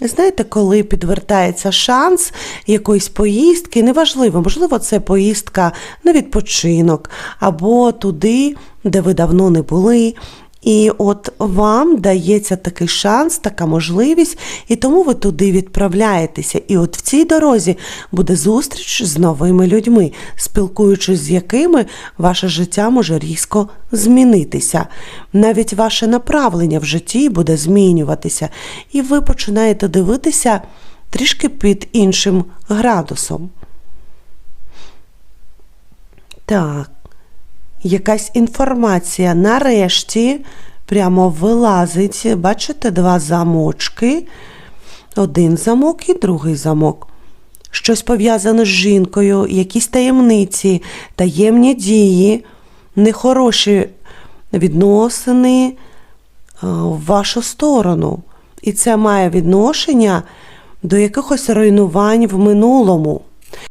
Знаєте, коли підвертається шанс якоїсь поїздки, неважливо, можливо, це поїздка на відпочинок або туди, де ви давно не були. І от вам дається такий шанс, така можливість, і тому ви туди відправляєтеся. І от в цій дорозі буде зустріч з новими людьми, спілкуючись з якими ваше життя може різко змінитися. Навіть ваше направлення в житті буде змінюватися, і ви починаєте дивитися трішки під іншим градусом. Так якась інформація нарешті прямо вилазить. Бачите, два замочки. Один замок і другий замок. Щось пов'язане з жінкою, якісь таємниці, таємні дії, нехороші відносини е, в вашу сторону. І це має відношення до якихось руйнувань в минулому.